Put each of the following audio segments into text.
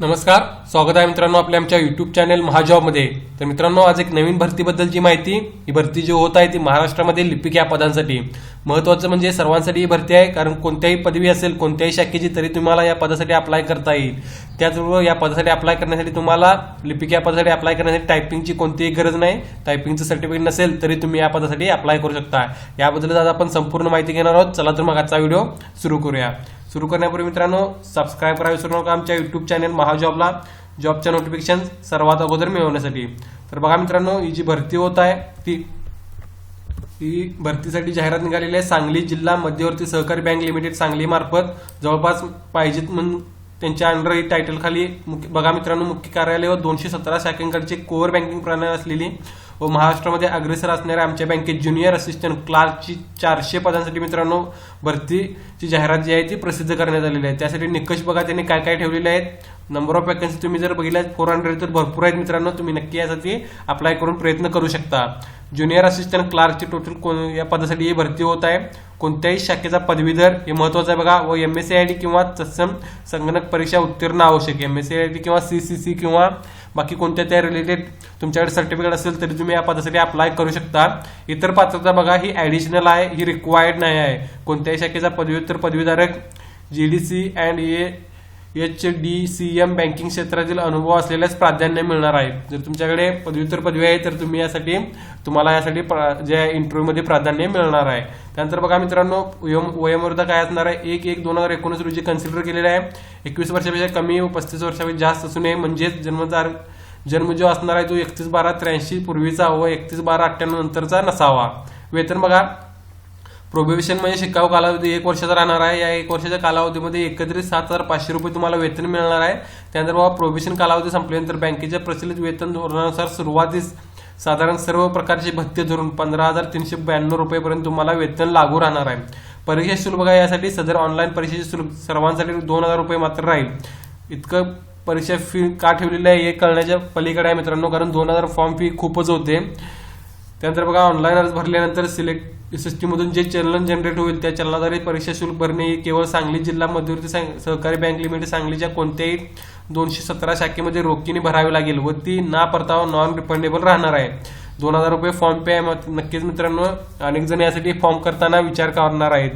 नमस्कार स्वागत आहे मित्रांनो आपल्या आमच्या युट्यूब चॅनल महाजॉबमध्ये. तर मित्रांनो आज एक नवीन भरतीबद्दलची माहिती. ही भरती जी होत आहे ती महाराष्ट्रामध्ये लिपिक या पदांसाठी. महत्त्वाचं म्हणजे सर्वांसाठी ही भरती आहे कारण कोणत्याही पदवी असेल कोणत्याही शाखेची तरी तुम्हाला या पदासाठी अप्लाय करता येईल. त्याचबरोबर या पदासाठी अप्लाय करण्यासाठी तुम्हाला लिपिक या पदासाठी अप्लाय करण्यासाठी टायपिंगची कोणतीही गरज नाही. टायपिंगचं सर्टिफिकेट नसेल तरी तुम्ही या पदासाठी अप्लाय करू शकता. याबद्दल आज आपण संपूर्ण माहिती घेणार आहोत. चला तर मग आजचा व्हिडिओ सुरू करूया. सुरू करण्यापूर्वी मित्रांनो सबस्क्राईब करा विसरू नका आमच्या युट्यूब चॅनल महाजॉबला. जॉबच्या नोटिफिकेशन सर्वात अगोदर मिळवण्यासाठी. तर बघा मित्रांनो ही जी भरती होत आहे ती ही भरतीसाठी जाहिरात निघालेली आहे सांगली जिल्हा मध्यवर्ती सहकारी बँक लिमिटेड सांगली मार्फत जवळपास पाहिजेत म्हणून त्यांच्या अंडर ही टायटल खाली मुख्य- बघा मित्रांनो मुख्य कार्यालय व दोनशे सतरा शाखांकडची कोअर बँकिंग प्रणाली असलेली व महाराष्ट्रामध्ये अग्रेसर असणाऱ्या आमच्या बँकेत ज्युनियर असिस्टंट क्लार्कची चारशे पदांसाठी मित्रांनो भरतीची जाहिरात जी आहे ती प्रसिद्ध करण्यात आलेली आहे. त्यासाठी निकष बघा त्यांनी काय काय ठेवलेले आहेत. नंबर ऑफ वॅकन्सी तुम्ही जर बघितल्या फोर हंड्रेड तर भरपूर आहेत मित्रांनो तुम्ही नक्की यासाठी अप्लाय करून प्रयत्न करू शकता. ज्युनियर असिस्टंट क्लार्कची टोटल कोण या पदासाठी ही भरती होत आहे. कोणत्याही शाखेचा पदवीधर हे महत्वाचं आहे बघा. व M S C I T किंवा तत्सम संगणक परीक्षा उत्तीर्ण आवश्यक M S C I T किंवा सी सी सी किंवा बाकी कोणत्या त्या रिलेटेड तुमच्याकडे सर्टिफिकेट असेल तरी तुम्ही या पदासाठी अप्लाय करू शकता. इतर पात्रता बघा ही ॲडिशनल आहे ही रिक्वायर्ड नाही आहे. कोणत्याही शाखेचा पदव्युत्तर पदवीधारक G D C and A H D C M banking क्षेत्रातील अनुभव असलेल्याच प्राधान्य मिळणार आहे जर तुमच्याकडे पदव्युत्तर पदवी आहे तर तुम्ही यासाठी तुम्हाला यासाठी प्र- जे इंटरव्ह्यूमध्ये प्राधान्य मिळणार आहे. त्यानंतर बघा मित्रांनो वयोम वयोमर्यादा काय असणार आहे? एक एक दोन हजार एकोणीस रोजी कन्सिडर केलेलं आहे. एकवीस वर्षापेक्षा कमी व पस्तीस वर्षापेक्षा जास्त असू नये. म्हणजेच जन्मदार जन्म जो असणार आहे तो एकतीस बारा त्र्याऐंशी पूर्वीचा व एकतीस बारा अठ्ठ्याण्णव नंतरचा नसावा. वेतन बघा प्रोबेशन म्हणजे शिकाऊ कालावधी एक वर्षाचा राहणार आहे. या एक वर्षाच्या कालावधीमध्ये एकत्रित सात हजार पाचशे रुपये तुम्हाला वेतन मिळणार आहे. त्यानंतर बाबा प्रोबेशन कालावधी संपल्यानंतर बँकेच्या प्रचलित वेतन धोरणानुसार सुरुवातीस साधारण सर्व प्रकारचे भत्ते धरून पंधरा हजार तीनशे ब्याण्णव रुपयेपर्यंत तुम्हाला वेतन लागू राहणार आहे. परीक्षा शुल्क बघा यासाठी सदर ऑनलाईन परीक्षेचे शुल्क सर्वांसाठी दोन हजार रुपये मात्र राहील. इतकं परीक्षा फी का ठेवलेली आहे हे कळण्याच्या पलीकडे आहे मित्रांनो कारण दोन हजार फॉर्म फी खूपच होते. त्यानंतर बघा ऑनलाईन अर्ज भरल्यानंतर सिलेक्ट सिस्टीममधून जे चलन जनरेट होईल त्या चलनाद्वारे परीक्षा शुल्क भरणे हे केवळ सांगली जिल्हा मध्यवर्ती सहकारी बँक लिमिटेड सांगलीच्या कोणत्याही दोनशे सतरा शाखेमध्ये रोखीने भरावी लागेल व ती ना परतावा नॉन रिफंडेबल राहणार आहे. दोन हजार रुपये फॉर्म पे आहे मग नक्कीच मित्रांनो अनेक जण यासाठी फॉर्म करताना विचार करणार आहेत.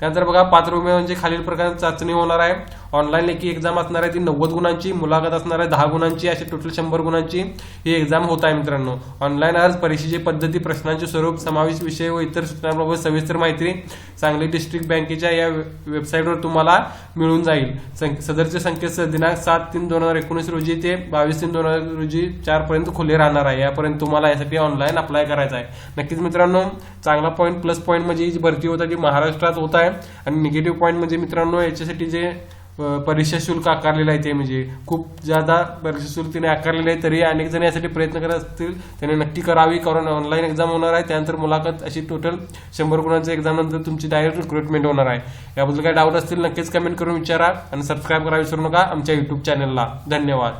त्यानंतर बघा पात्र उमेदवार म्हणजे खालील प्रकार चाचणी होणार आहे. ऑनलाईन लेखी एक्झाम असणार आहे ती नव्वद गुणांची मुलाखत असणार आहे दहा गुणांची अशी टोटल शंभर गुणांची ही एक्झाम होत आहे मित्रांनो. ऑनलाईन अर्ज परीक्षेची पद्धती प्रश्नांचे स्वरूप समावेश विषय व इतर सूचनांबाबत सविस्तर माहिती सांगली डिस्ट्रिक्ट बँकेच्या या वे- वेबसाईटवर तुम्हाला मिळून जाईल. सं- सदरचे संकेत दिनांक सात तीन दोन हजार एकोणीस रोजी ते बावीस तीन दोन हजार रोजी चार पर्यंत खुले राहणार आहे. यापर्यंत तुम्हाला यासाठी ऑनलाईन अप्लाय करायचं आहे. नक्कीच मित्रांनो चांगला पॉईंट प्लस पॉईंट म्हणजे ही जी भरती होत आहे ती महाराष्ट्रात होत आहे. आणि निगेटिव्ह पॉईंट म्हणजे मित्रांनो याच्यासाठी जे परीक्षा शुल्क आकारलेलं आहे ते म्हणजे. खूप जादा परीक्षा शुल्क तिने आकारलेलं आहे तरी अनेक जण यासाठी प्रयत्न करत असतील. त्याने नक्की करावी कारण ऑनलाईन एक्झाम होणार आहे. त्यानंतर मुलाखत अशी टोटल शंभर गुणांच्या एक्झाम नंतर तुमची डायरेक्ट रिक्रुटमेंट होणार आहे. याबद्दल काही डाऊट असतील नक्कीच कमेंट करून विचारा. आणि सबस्क्राईब करा विसरू नका आमच्या युट्यूब चॅनलला धन्यवाद.